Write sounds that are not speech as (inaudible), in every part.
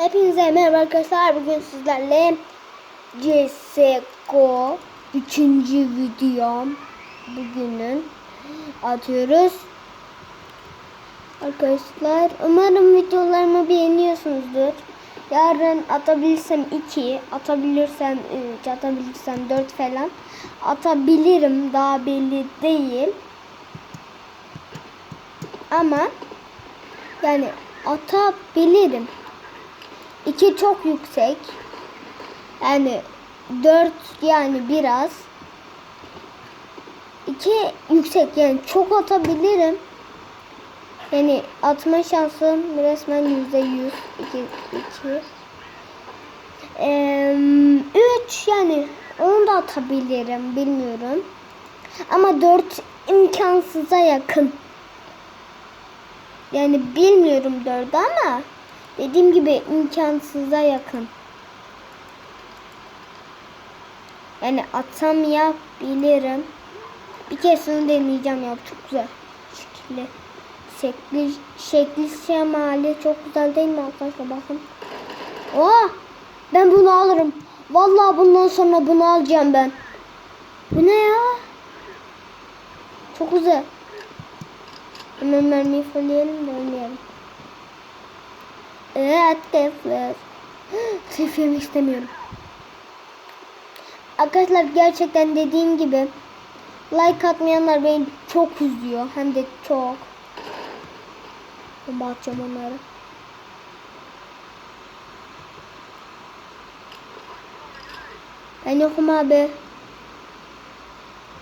Hepinize merhaba arkadaşlar. Bugün sizlerle CSGO 3. videom bugünün atıyoruz. Arkadaşlar umarım videolarımı beğeniyorsunuzdur. Yarın atabilirsem 2, atabilirsem 3, atabilirsem 4 falan atabilirim. Daha belli değil. Ama yani atabilirim. 2 çok yüksek. Yani 4 yani biraz. 2 yüksek yani çok atabilirim. Yani atma şansım resmen yüzde yüz. 2 2 3 yani onu da atabilirim bilmiyorum. Ama 4 imkansıza yakın. Yani bilmiyorum 4'ü ama dediğim gibi imkansıza yakın. Yani atamayabilirim. Bir keresini deneyeceğim ya çok güzel. Şekli, şekli, şekli şemali çok güzel değil mi arkadaşlar bakın. Oha ben bunu alırım. Vallahi bundan sonra bunu alacağım ben. Bu ne ya? Çok güzel. Hemen mermiyi fulleyelim de ölmeyelim. Evet. Sef yemek istemiyorum. Arkadaşlar gerçekten dediğim gibi like atmayanlar beni çok üzüyor. Hem de çok. Ben bakacağım onlara. Ben yokum abi.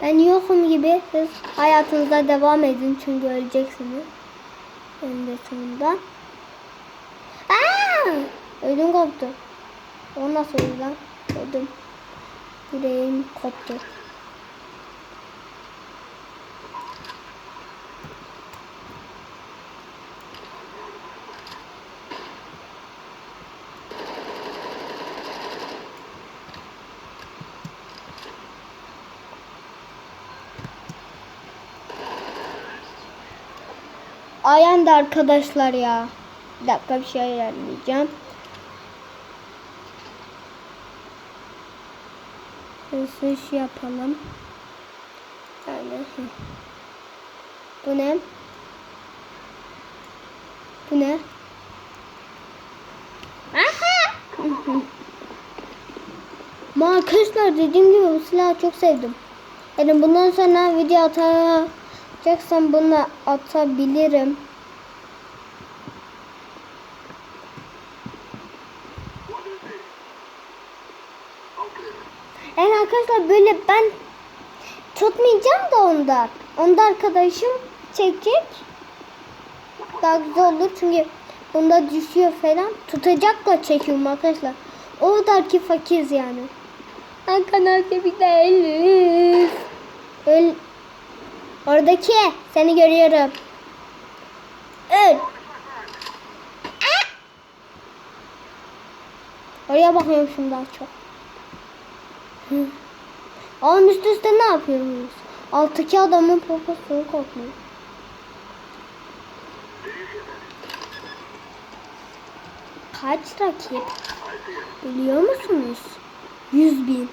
Ben yokum gibi siz hayatınıza devam edin çünkü öleceksiniz. Ben de sonunda. Ödüm koptu. O nasıl oldu lan? Ödüm. Yüreğim koptu. Ayan da arkadaşlar ya. Bir dakika bir şey ayarlayacağım. Hızlı şey yapalım. Yani. Bu ne? Bu ne? Ama (laughs) Arkadaşlar dediğim gibi bu silahı çok sevdim. Yani bundan sonra video atacaksam bunu atabilirim. Arkadaşlar böyle ben tutmayacağım da onda. Onda arkadaşım çekecek. Daha güzel olur çünkü onda düşüyor falan. Tutacakla çekiyorum arkadaşlar. O kadar ki fakiriz yani. Arkadaşlar bir de Elif. Öl. Oradaki seni görüyorum. Öl. Oraya bakıyorum şimdi daha çok. Hı. Oğlum üst üste ne yapıyorsunuz? Alttaki adamın poposunu kokluyor. Kaç rakip? Biliyor musunuz? Yüz bin.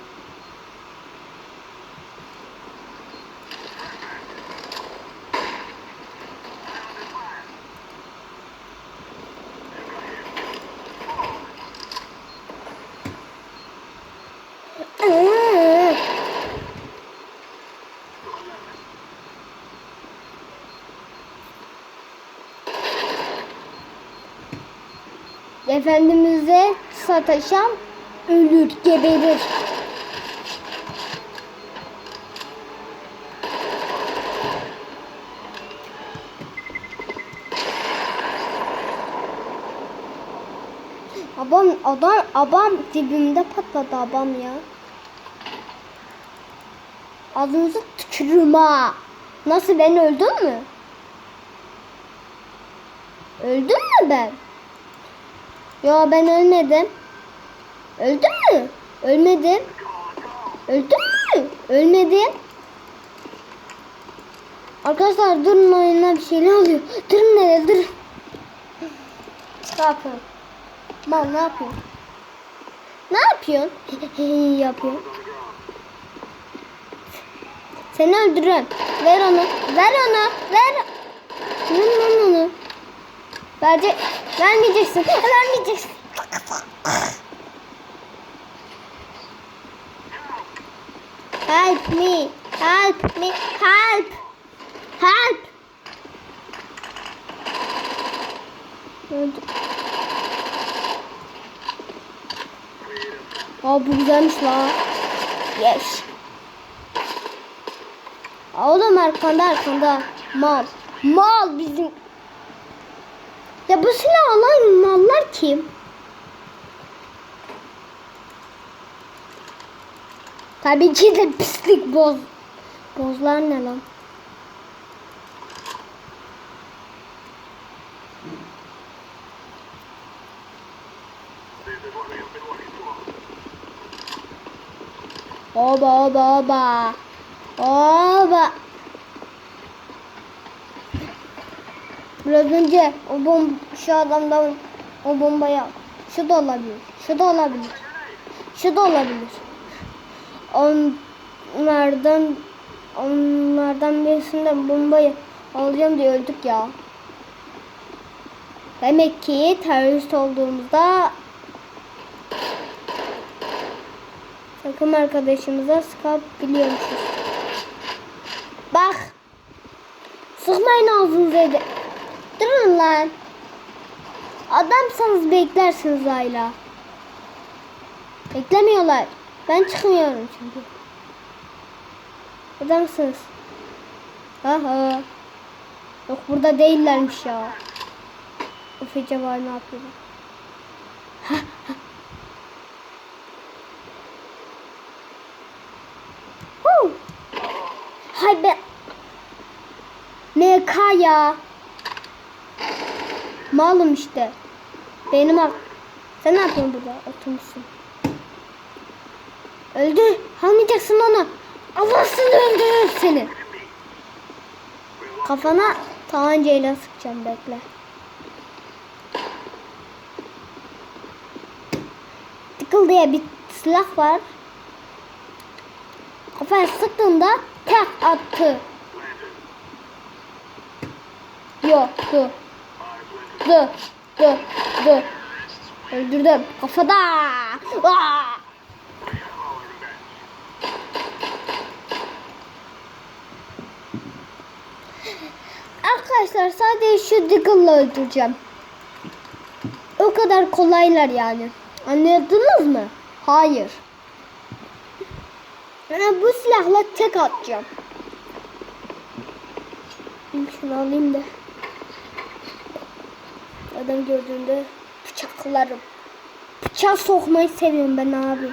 Aa! Efendimiz'e sataşan ölür, geberir. Abam, adam, abam dibimde patladı abam ya. Ağzınızı tükürürüm ha. Nasıl ben öldüm mü? Öldüm mü ben? Yo ben ölmedim. Öldüm mü? Ölmedim. Öldüm mü? Ölmedim. Arkadaşlar durun oyuna bir şeyler oluyor. Durun nereye durun. Çıkartın. Mal ne yapıyorsun? Ne yapıyorsun? (laughs) yapıyorsun. Seni öldürürüm. Ver onu. Ver onu. Ver. Ver onu. Verecek. Vermeyeceksin. Vermeyeceksin. Help me. Help me. Help. Help. Öldü. Aa bu güzelmiş la. Yes. Oğlum arkanda arkanda. Mal. Mal bizim. Ya bu silah alan mallar kim? Tabii ki de pislik boz. Bozlar ne lan? Oba oba oba. Oba. Biraz önce o bom şu adamdan o bombayı al. Şu da olabilir. Şu da olabilir. Şu da olabilir. Onlardan onlardan birisinden bombayı alacağım diye öldük ya. Demek ki terörist olduğumuzda takım arkadaşımıza sıkabiliyormuşuz. Bak. Sıkmayın ağzınıza de. Durun lan. Adamsanız beklersiniz hala. Beklemiyorlar. Ben çıkmıyorum çünkü. Adamsınız. Aha. Yok burada değillermiş ya. Of acaba ne yapıyorlar? (laughs) Huu. Hay be. MK ya. Malım işte. Benim al. Sen ne yapıyorsun burada? Oturmuşsun. Öldü. Almayacaksın onu. Allah'sın öldürür seni. Kafana tabancayla sıkacağım bekle. Tickle diye bir silah var. Kafaya sıktığında tek attı. Yok dur. Dur. Dur. Dur. Öldürdüm. Kafada. Arkadaşlar sadece şu Diggle'la öldüreceğim. O kadar kolaylar yani. Anladınız mı? Hayır. Yani bu silahla tek atacağım. Şunu alayım da. Adam gördüğünde bıçaklarım. Bıçak sokmayı seviyorum ben abi.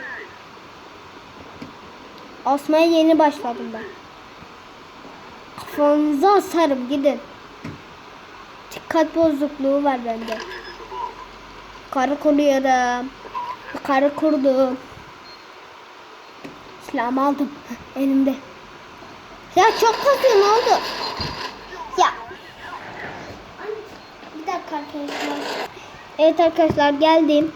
Asmaya yeni başladım ben. Kafanıza asarım gidin. Dikkat bozukluğu var bende. Karı kuruyorum. Karı kurdum. Silahımı aldım elimde. Ya çok kasıyor ne oldu? Ya. Bir dakika arkadaşlar. Evet arkadaşlar geldim.